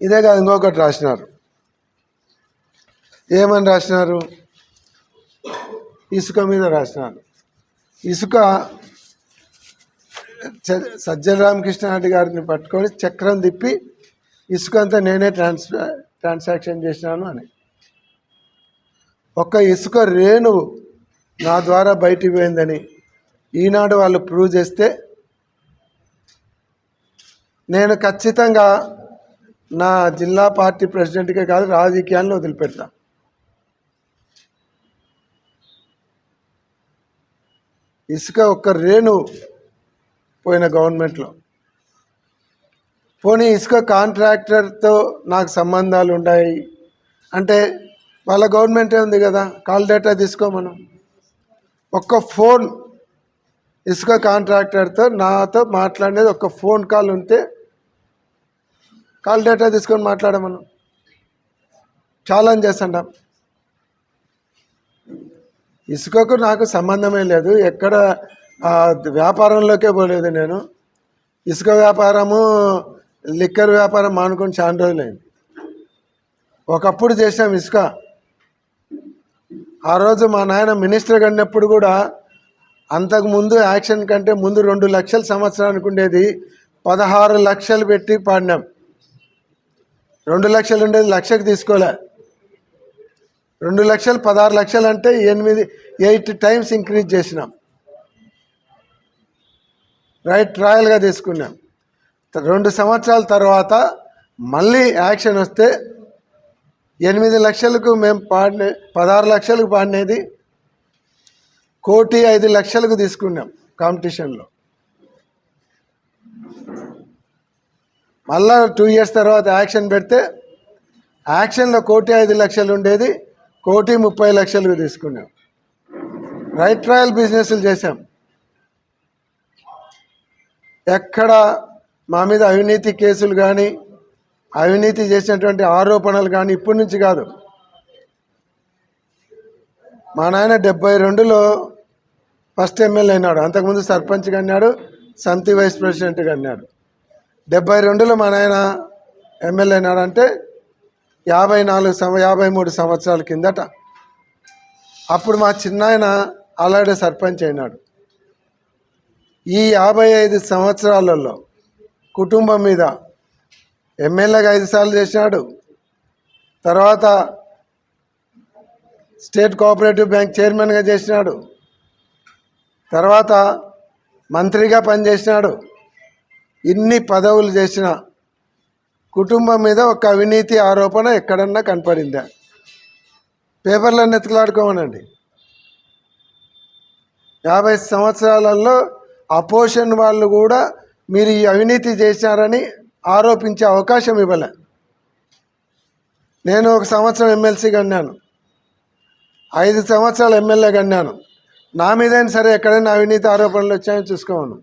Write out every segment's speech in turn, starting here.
ఇదే కాదు ఇంకొకటి రాసినారు. ఏమని రాసినారు? ఇసుక మీద రాసినారు. ఇసుక సజ్జల రామకృష్ణారెడ్డి గారిని పట్టుకొని చక్రం తిప్పి ఇసుక అంతా నేనే ట్రాన్స్ ట్రాన్సాక్షన్ చేసినాను అని. ఒక్క ఇసుక రేణువు నా ద్వారా బయటికి పోయిందని ఈనాడు వాళ్ళు ప్రూవ్ చేస్తే నేను ఖచ్చితంగా నా జిల్లా పార్టీ ప్రెసిడెంట్కే కాదు రాజకీయాలను వదిలిపెడతా. ఇసుక ఒక్క రేణు పోయిన గవర్నమెంట్లో. పోనీ ఇసుక కాంట్రాక్టర్తో నాకు సంబంధాలు ఉన్నాయి అంటే వాళ్ళ గవర్నమెంటే ఉంది కదా కాల్ డేటా తీసుకో మనం. ఒక్క ఫోన్ ఇసుక కాంట్రాక్టర్తో నాతో మాట్లాడేది ఒక ఫోన్ కాల్ ఉంటే కాల్ డేటా తీసుకొని మాట్లాడమను ఛాలెంజ్ చేస్తాం ఇసుకకు నాకు సంబంధమే లేదు. ఎక్కడ వ్యాపారంలోకే పోలేదు నేను. ఇసుక వ్యాపారము లిక్కర్ వ్యాపారం మానుకొని చాలా రోజులైంది ఒకప్పుడు చేసాం ఇసుక. ఆ రోజు మా నాయన మినిస్టర్ కన్నప్పుడు కూడా అంతకు ముందు యాక్షన్ కంటే ముందు రెండు లక్షల సంవత్సరానికి ఉండేది. పదహారు లక్షలు పెట్టి పాడినాం. రెండు లక్షలు ఉండేది లక్షకు తీసుకోలే. రెండు లక్షలు పదహారు లక్షలు అంటే ఎనిమిది ఎయిట్ టైమ్స్ ఇంక్రీజ్ చేసినాం. రైట్ ట్రయల్గా తీసుకున్నాం. రెండు సంవత్సరాల తర్వాత మళ్ళీ యాక్షన్ వస్తే ఎనిమిది లక్షలకు మేము పాడిన పదహారు లక్షలకు పాడినది కోటి ఐదు లక్షలకు తీసుకున్నాం కాంపిటీషన్లో. మళ్ళా టూ ఇయర్స్ తర్వాత యాక్షన్ పెడితే యాక్షన్లో కోటి ఐదు లక్షలు ఉండేది కోటి ముప్పై లక్షలకు తీసుకున్నాం. రైట్ ట్రయల్ బిజినెస్లు చేశాం. ఎక్కడ మా మీద అవినీతి కేసులు కానీ అవినీతి చేసినటువంటి ఆరోపణలు కానీ ఇప్పటి నుంచి కాదు. మా నాయన డెబ్బై రెండులో ఫస్ట్ ఎమ్మెల్యే అయినాడు. అంతకుముందు సర్పంచ్గా అన్నాడు సంతి వైస్ ప్రెసిడెంట్గా అన్నాడు. డెబ్బై రెండులో మా నాయన ఎమ్మెల్యే అయినాడు అంటే యాభై నాలుగు సంవ యాభై మూడు సంవత్సరాల కిందట అప్పుడు మా చిన్నాయన అలాడే సర్పంచ్ అయినాడు. ఈ యాభై ఐదు సంవత్సరాలలో కుటుంబం మీద ఎమ్మెల్యేగా ఐదు సార్లు చేసినాడు. తర్వాత స్టేట్ కోఆపరేటివ్ బ్యాంక్ చైర్మన్గా చేసినాడు. తర్వాత మంత్రిగా పనిచేసినాడు. ఇన్ని పదవులు చేసిన కుటుంబం మీద ఒక అవినీతి ఆరోపణ ఎక్కడన్నా కనపడిందా? పేపర్లను ఎత్తుకులాడుకోమనండి. యాభై సంవత్సరాలలో అపోజిషన్ వాళ్ళు కూడా మీరు ఈ అవినీతి చేశారని ఆరోపించే అవకాశం ఇవ్వలే. నేను ఒక సంవత్సరం ఎమ్మెల్సీ కన్నాను ఐదు సంవత్సరాలు ఎమ్మెల్యే కన్నాను నా మీదైనా సరే ఎక్కడైనా అవినీతి ఆరోపణలు వచ్చాయో చూసుకోను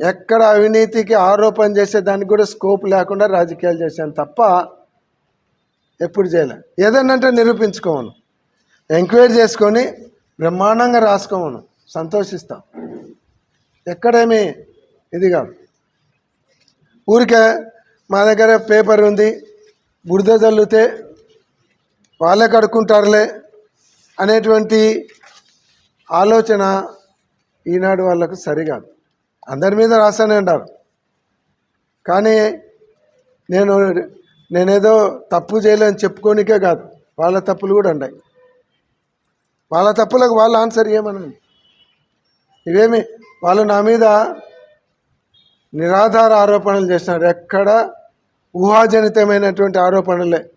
ఎక్కడ అవినీతికి ఆరోపణ చేసే దానికి కూడా స్కోప్ లేకుండా రాజకీయాలు చేశాను తప్ప ఎప్పుడు చేయలే. ఏదన్నా అంటే నిరూపించుకోమను. ఎంక్వైరీ చేసుకొని బ్రహ్మాండంగా రాసుకోమను. సంతోషిస్తాం. ఎక్కడేమి ఇది కాదు. ఊరికే మా దగ్గర పేపర్ ఉంది. బురద చల్లితే వాళ్ళే కడుక్కుంటారులే అనేటువంటి ఆలోచన ఈనాడు వాళ్ళకు సరికాదు అందరి మీద రాస్తూనే అంటారు. కానీ నేను నేనేదో తప్పు చేయలేని చెప్పుకోనికే కాదు వాళ్ళ తప్పులు కూడా ఉన్నాయి వాళ్ళ తప్పులకు వాళ్ళ ఆన్సర్ ఏమనండి ఇవేమి వాళ్ళు నా మీద నిరాధార ఆరోపణలు చేస్తున్నారు. ఎక్కడ ఊహాజనితమైనటువంటి ఆరోపణలే.